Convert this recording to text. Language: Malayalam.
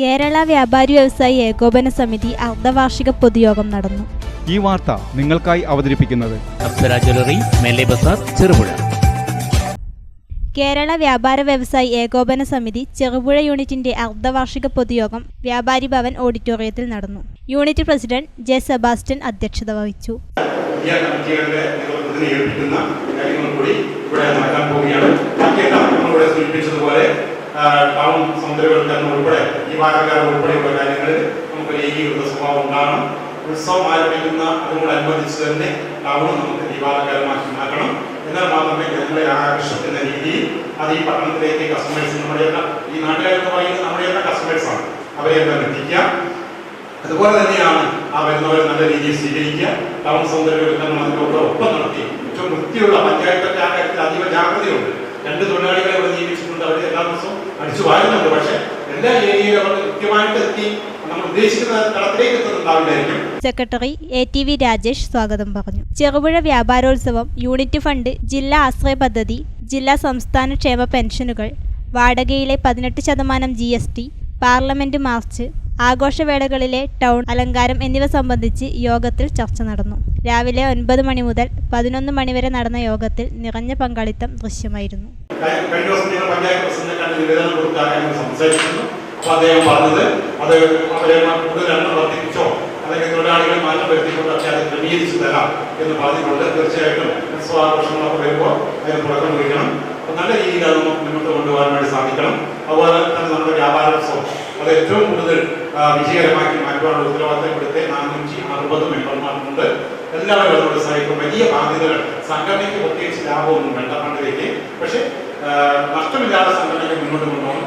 കേരള വ്യാപാരി വ്യവസായി ഏകോപന സമിതി അർദ്ധവാർഷിക പൊതുയോഗം നടന്നു. ഈ വാർത്ത നിങ്ങൾക്കായി അവതരിപ്പിക്കുന്നത് അപ്സര ജ്വല്ലറി മേലെ ബസാർ ചെറുപുഴ. കേരള വ്യാപാര വ്യവസായി ഏകോപന സമിതി ചെറുപുഴ യൂണിറ്റിന്റെ അർദ്ധവാർഷിക പൊതുയോഗം വ്യാപാരി ഭവൻ ഓഡിറ്റോറിയത്തിൽ നടന്നു. യൂണിറ്റ് പ്രസിഡന്റ് ജെ സെബാസ്റ്റ്യൻ അധ്യക്ഷത വഹിച്ചു. കൂടി ഇവിടെ നടക്കാൻ പോവുകയാണ്. സൂചിപ്പിച്ചതുപോലെ ടൗൺ സൗന്ദര്യവൽക്കരണം ഉൾപ്പെടെ ഈ വാഹനക്കാരൻ ഉൾപ്പെടെയുള്ള കാര്യങ്ങളിൽ നമുക്ക് ഏകീകൃത സ്വഭാവം ഉണ്ടാകണം ഉത്സവം ആരംഭിക്കുന്ന അതിനോടനുബന്ധിച്ച് തന്നെ ടൗണും നമുക്ക് ദീപാലക്കാലമാക്കി മാറ്റണം. എന്നാൽ മാത്രമേ ജനങ്ങളെ ആകർഷിക്കുന്ന രീതിയിൽ അത് ഈ പട്ടണത്തിലേക്ക് കസ്റ്റമേഴ്സ് നമ്മുടെ ഈ നാട്ടുകാരെന്ന് പറയുന്നത് നമ്മുടെയൊക്കെ കസ്റ്റമേഴ്സാണ് അവരെയൊക്കെ എത്തിക്കാം അതുപോലെ തന്നെയാണ് ആ വരുന്നവരെ നല്ല രീതിയിൽ സ്വീകരിക്കുക. ടൗൺ സൗന്ദര്യവൽക്കരണം അതിനോട് ഒപ്പം നടത്തി ഏറ്റവും വൃത്തിയുള്ള പഞ്ചായത്തൊക്കെ ആ കാര്യത്തിൽ അതീവ ജാഗ്രതയുണ്ട് രണ്ട് തൊഴിലാളികളെ ഇവിടെ നിയമിച്ചിട്ടുണ്ട് അവർ എല്ലാ ദിവസവും അടിച്ചു വാരുന്നുണ്ട്. പക്ഷെ എല്ലാ ഏരിയയിലും അവർ കൃത്യമായിട്ട് എത്തി secretary A T V Rajesh സ്വാഗതം പറഞ്ഞു. ചെറുപുഴ വ്യാപാരോത്സവം യൂണിറ്റ് ഫണ്ട് ജില്ലാ ആശ്രയ പദ്ധതി ജില്ലാ സംസ്ഥാന ക്ഷേമ പെൻഷനുകൾ വാടകയിലെ പതിനെട്ട് ശതമാനം G S T parliament march ആഘോഷവേളകളിലെ town അലങ്കാരം എന്നിവ സംബന്ധിച്ച് യോഗത്തിൽ ചർച്ച നടന്നു. രാവിലെ ഒൻപത് മണി മുതൽ പതിനൊന്ന് മണിവരെ നടന്ന യോഗത്തിൽ നിറഞ്ഞ പങ്കാളിത്തം ദൃശ്യമായിരുന്നു. കഴിഞ്ഞ ദിവസം ഞങ്ങൾ പഞ്ചായത്ത് പ്രസിഡന്റിനെ കണ്ട് നിവേദനം കൊടുക്കാൻ ഞങ്ങൾ സംസാരിക്കുന്നു അപ്പോൾ അദ്ദേഹം പറഞ്ഞത് അത് അവരെ കൂടുതൽ എണ്ണം വർദ്ധിപ്പിച്ചോ അല്ലെങ്കിൽ തൊഴിലാളികൾ മാറ്റം വരുത്തിക്കൊണ്ടൊക്കെ അത് ക്രമീകരിച്ചു തരാം എന്ന് പറഞ്ഞിട്ടുണ്ട് തീർച്ചയായിട്ടും ഉത്സവാഘോഷങ്ങളൊക്കെ വരുമ്പോൾ അതിന് തുടക്കം കുറിക്കണം. അപ്പോൾ നല്ല രീതിയിൽ അത് മുന്നോട്ട് കൊണ്ടുപോകാൻ വേണ്ടി സാധിക്കണം. അതുപോലെ തന്നെ നമ്മുടെ വ്യാപാരോത്സവം അത് ഏറ്റവും കൂടുതൽ വിജയകരമാക്കി മാറ്റുവാനുള്ള ഉത്തരവാദിത്തം ഇവിടുത്തെ നാനൂറ്റി അറുപത് മെമ്പർമാർക്കുണ്ട് എല്ലാവരും വ്യവസായിക്കും വലിയ ബാധ്യതകൾ. സംഘടനയ്ക്ക് പ്രത്യേകിച്ച് ലാഭമൊന്നും വേണ്ട ഫണ്ടിലേക്ക് പക്ഷേ നഷ്ടമില്ലാതെ സംഘടനയ്ക്ക് മുന്നോട്ട് കൊണ്ടുപോകണം.